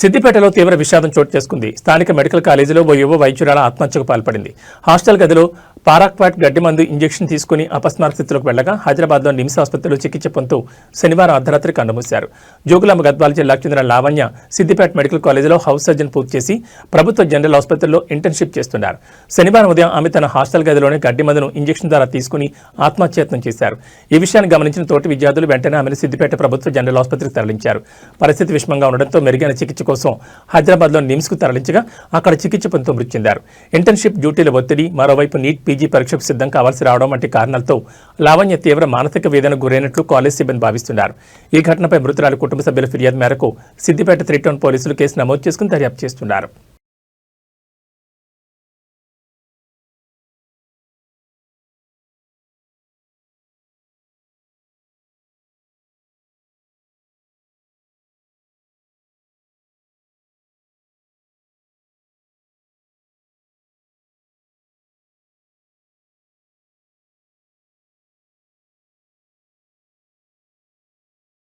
సిద్దిపేటలో తీవ్ర విషాదం చోటు చేసుకుంది. స్థానిక మెడికల్ కాలేజీలో ఓ యువ వైద్యురాల ఆత్మహత్యకు పాల్పడింది. హాస్టల్ గదిలో పారాక్వాట్ గడ్డి మందు ఇంజెక్షన్ తీసుకుని అపస్మారక స్థితిలోకి వెళ్ళగా హైదరాబాద్లో నిమ్స్ ఆసుపత్రిలో చికిత్స పొందుతూ శనివారం అర్ధరాత్రి కన్నుమూశారు జోగులాంబ గద్వాల జిల్లాకు చెందిన లావణ్య సిద్దిపేట మెడికల్ కాలేజీలో హౌస్ సర్జన్ పూర్తి చేసి ప్రభుత్వ జనరల్ ఆసుపత్రిలో ఇంటర్న్షిప్ చేస్తున్నారు. శనివారం ఉదయం ఆమె తన హాస్టల్ గదిలోనే గడ్డి మందును ఇంజెక్షన్ ద్వారా తీసుకుని ఆత్మహత్యత్నం చేశారు. ఈ విషయాన్ని గమనించిన తోటి విద్యార్థులు వెంటనే ఆమెను సిద్దిపేట ప్రభుత్వ జనరల్ ఆసుపత్రికి తరలించారు. పరిస్థితి విషమంగా ఉండడంతో మెరుగైన చికిత్స కోసం హైదరాబాద్లో నిమ్స్కు తరలించగా అక్కడ చికిత్స పొందుతూ మృతి చెందారు. ఇంటర్న్షిప్ డ్యూటీల ఒత్తిడి మరోవైపు నీట్ పీజీ పరీక్షకు సిద్ధం కావాల్సి రావడం వంటి కారణాలతో లావణ్య తీవ్ర మానసిక వేదనకు గురైనట్లు కాలేజ్ సిబ్బంది భావిస్తున్నారు. ఈ ఘటనపై మృతురాలు కుటుంబ సభ్యుల ఫిర్యాదు మేరకు సిద్దిపేట త్రీ టౌన్ పోలీసులు కేసు నమోదు చేసుకుని దర్యాప్తు చేస్తున్నారు.